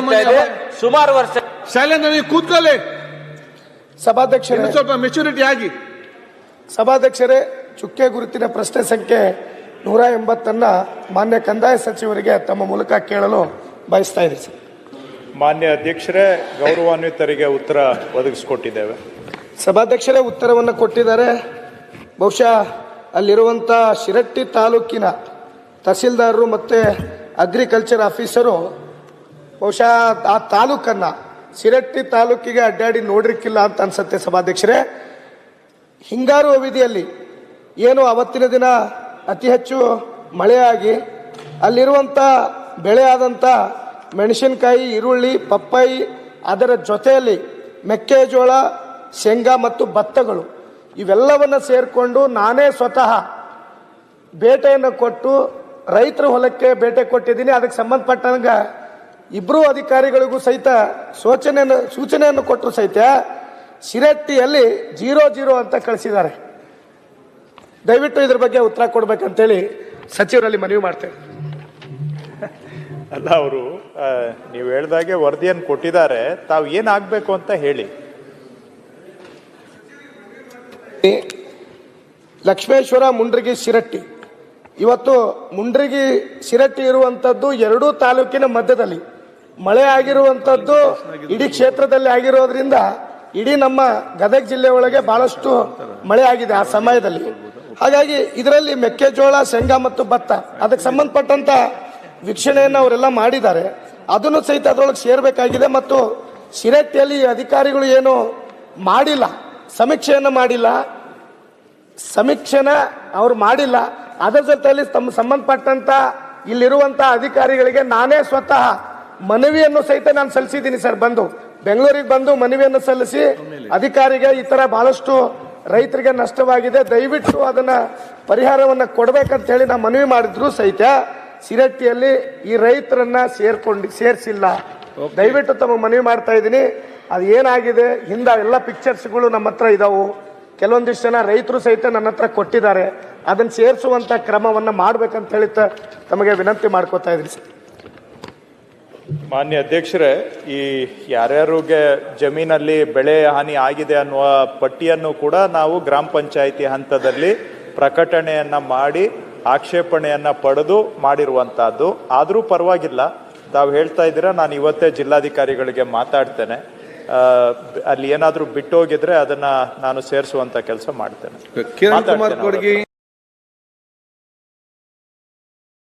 ನಡೀತಾ ಇದೆ ಸುಮಾರು ವರ್ಷ ಶೈಲೇಂದ್ರ ನೀವು ಕೂತ್ಕೊಳ್ಳಿ. ಸಭಾಧ್ಯಕ್ಷರೇ. ಇನ್ನು ಸ್ವಲ್ಪ ಮೆಚುರಿಟಿ ಆಗಿ. ಸಭಾಧ್ಯಕ್ಷರೇ ಚುಕ್ಕೆ ಗುರುತಿನ ಪ್ರಶ್ನೆ ಸಂಖ್ಯೆ ನೂರ ಎಂಬತ್ತನ್ನ ಮಾನ್ಯ ಕಂದಾಯ ಸಚಿವರಿಗೆ ತಮ್ಮ ಮೂಲಕ ಕೇಳಲು ಬಯಸ್ತಾ ಇದ್ದೀನಿ ಸರ್. ಮಾನ್ಯ ಅಧ್ಯಕ್ಷರೇ ಗೌರವಾನ್ವಿತರಿಗೆ ಉತ್ತರ ಒದಗಿಸ್ಕೊಟ್ಟಿದ್ದೇವೆ. ಸಭಾಧ್ಯಕ್ಷರೇ ಉತ್ತರವನ್ನು ಕೊಟ್ಟಿದ್ದಾರೆ. ಬಹುಶಃ ಅಲ್ಲಿರುವಂಥ ಶಿರಟ್ಟಿ ತಾಲೂಕಿನ ತಹಸೀಲ್ದಾರರು ಮತ್ತು ಅಗ್ರಿಕಲ್ಚರ್ ಆಫೀಸರು ಬಹುಶಃ ಆ ತಾಲೂಕನ್ನು, ಸಿರಟ್ಟಿ ತಾಲೂಕಿಗೆ ಅಡ್ಡಾಡಿ ನೋಡಿರ್ಕಿಲ್ಲ ಅಂತ ಅನ್ಸತ್ತೆ ಸಭಾಧ್ಯಕ್ಷರೇ. ಹಿಂಗಾರು ಅವಧಿಯಲ್ಲಿ ಏನು ಅವತ್ತಿನ ದಿನ ಅತಿ ಹೆಚ್ಚು ಮಳೆಯಾಗಿ ಅಲ್ಲಿರುವಂಥ ಬೆಳೆ ಆದಂಥ ಮೆಣಸಿನಕಾಯಿ, ಈರುಳ್ಳಿ, ಪಪ್ಪಾಯಿ, ಅದರ ಜೊತೆಯಲ್ಲಿ ಮೆಕ್ಕೆಜೋಳ, ಶೇಂಗಾ ಮತ್ತು ಭತ್ತಗಳು, ಇವೆಲ್ಲವನ್ನು ಸೇರಿಕೊಂಡು ನಾನೇ ಸ್ವತಃ ಬೇಟೆಯನ್ನು ಕೊಟ್ಟು ರೈತರ ಹೊಲಕ್ಕೆ ಬೇಟೆ ಕೊಟ್ಟಿದ್ದೀನಿ. ಅದಕ್ಕೆ ಸಂಬಂಧಪಟ್ಟಂಗ ಇಬ್ಬರೂ ಅಧಿಕಾರಿಗಳಿಗೂ ಸಹಿತ ಸೂಚನೆಯನ್ನು ಸೂಚನೆಯನ್ನು ಕೊಟ್ಟರು ಸಹಿತ ಶಿರಟ್ಟಿಯಲ್ಲಿ ಜೀರೋ ಜೀರೋ ಅಂತ ಕಳಿಸಿದ್ದಾರೆ. ದಯವಿಟ್ಟು ಇದ್ರ ಬಗ್ಗೆ ಉತ್ತರ ಕೊಡ್ಬೇಕಂತೇಳಿ ಸಚಿವರಲ್ಲಿ ಮನವಿ ಮಾಡ್ತೇವೆ ಅಲ್ಲ ಅವರು ನೀವು ಹೇಳ್ದಾಗೆ ವರದಿಯನ್ನು ಕೊಟ್ಟಿದ್ದಾರೆ. ತಾವು ಏನಾಗಬೇಕು ಅಂತ ಹೇಳಿ. ಲಕ್ಷ್ಮೇಶ್ವರ ಮುಂಡ್ರಿಗಿ ಶಿರಟ್ಟಿ ಇವತ್ತು ಮುಂಡ್ರಿಗಿ ಶಿರಟ್ಟಿ ಇರುವಂಥದ್ದು ಎರಡೂ ತಾಲೂಕಿನ ಮಧ್ಯದಲ್ಲಿ. ಮಳೆ ಆಗಿರುವಂಥದ್ದು ಇಡೀ ಕ್ಷೇತ್ರದಲ್ಲಿ ಆಗಿರೋದ್ರಿಂದ ಇಡೀ ನಮ್ಮ ಗದಗ ಜಿಲ್ಲೆ ಒಳಗೆ ಬಹಳಷ್ಟು ಮಳೆ ಆಗಿದೆ ಆ ಸಮಯದಲ್ಲಿ. ಹಾಗಾಗಿ ಇದರಲ್ಲಿ ಮೆಕ್ಕೆಜೋಳ, ಶೇಂಗಾ ಮತ್ತು ಭತ್ತ ಅದಕ್ಕೆ ಸಂಬಂಧಪಟ್ಟಂತ ವೀಕ್ಷಣೆಯನ್ನು ಅವರೆಲ್ಲ ಮಾಡಿದ್ದಾರೆ. ಅದನ್ನು ಸಹಿತ ಅದರೊಳಗೆ ಸೇರ್ಬೇಕಾಗಿದೆ ಮತ್ತು ಶಿರಟ್ಟಿಯಲ್ಲಿ ಅಧಿಕಾರಿಗಳು ಏನು ಮಾಡಿಲ್ಲ, ಸಮೀಕ್ಷೆಯನ್ನು ಮಾಡಿಲ್ಲ, ಸಮೀಕ್ಷೆನ ಅವ್ರು ಮಾಡಿಲ್ಲ. ಅದರ ಜೊತೆಯಲ್ಲಿ ತಮ್ಮ ಸಂಬಂಧಪಟ್ಟಂತ ಇಲ್ಲಿರುವಂತಹ ಅಧಿಕಾರಿಗಳಿಗೆ ನಾನೇ ಸ್ವತಃ ಮನವಿಯನ್ನು ಸಹಿತ ನಾನು ಸಲ್ಲಿಸಿದ್ದೀನಿ ಸರ್. ಬಂದು ಬೆಂಗಳೂರಿಗೆ ಬಂದು ಮನವಿಯನ್ನು ಸಲ್ಲಿಸಿ ಅಧಿಕಾರಿಗೆ ಈ ತರ ಬಹಳಷ್ಟು ರೈತರಿಗೆ ನಷ್ಟವಾಗಿದೆ. ದಯವಿಟ್ಟು ಅದನ್ನ ಪರಿಹಾರವನ್ನ ಕೊಡಬೇಕಂತ ಹೇಳಿ ನಾ ಮನವಿ ಮಾಡಿದ್ರು ಸಹಿತ. ಸಿರಟ್ಟಿಯಲ್ಲಿ ಈ ರೈತರನ್ನ ಸೇರ್ಕೊಂಡು ಸೇರಿಸಿಲ್ಲ. ದಯವಿಟ್ಟು ತಮ್ಮ ಮನವಿ ಮಾಡ್ತಾ ಇದ್ದೀನಿ. ಅದು ಏನಾಗಿದೆ? ಹಿಂದ ಎಲ್ಲ ಪಿಕ್ಚರ್ಸ್ಗಳು ನಮ್ಮ ಹತ್ರ ಇದಾವು. ಕೆಲವೊಂದಿಷ್ಟು ಜನ ರೈತರು ಸಹಿತ ನನ್ನ ಹತ್ರ ಕೊಟ್ಟಿದ್ದಾರೆ. ಅದನ್ನು ಸೇರಿಸುವಂತ ಕ್ರಮವನ್ನು ಮಾಡ್ಬೇಕಂತ ಹೇಳಿ ತಮಗೆ ವಿನಂತಿ ಮಾಡ್ಕೋತಾ ಇದ್ದೀನಿ ಸರ್. ಮಾನ್ಯ ಅಧ್ಯಕ್ಷರೇ ಈ ಯಾರ್ಯಾರಿಗೆ ಜಮೀನಲ್ಲಿ ಬೆಳೆ ಹಾನಿ ಆಗಿದೆ ಅನ್ನುವ ಪಟ್ಟಿಯನ್ನು ಕೂಡ ನಾವು ಗ್ರಾಮ ಪಂಚಾಯಿತಿ ಹಂತದಲ್ಲಿ ಪ್ರಕಟಣೆಯನ್ನ ಮಾಡಿ ಆಕ್ಷೇಪಣೆಯನ್ನ ಪಡೆದು ಮಾಡಿರುವಂತಹದ್ದು. ಆದರೂ ಪರವಾಗಿಲ್ಲ. ತಾವು ಹೇಳ್ತಾ ಇದ್ದೀರಾ ನಾನು ಇವತ್ತೇ ಜಿಲ್ಲಾಧಿಕಾರಿಗಳಿಗೆ ಮಾತಾಡ್ತೇನೆ. ಆ, ಅಲ್ಲಿ ಏನಾದರೂ ಬಿಟ್ಟೋಗಿದ್ರೆ ಅದನ್ನ ನಾನು ಸೇರಿಸುವಂತ ಕೆಲಸ ಮಾಡ್ತೇನೆ.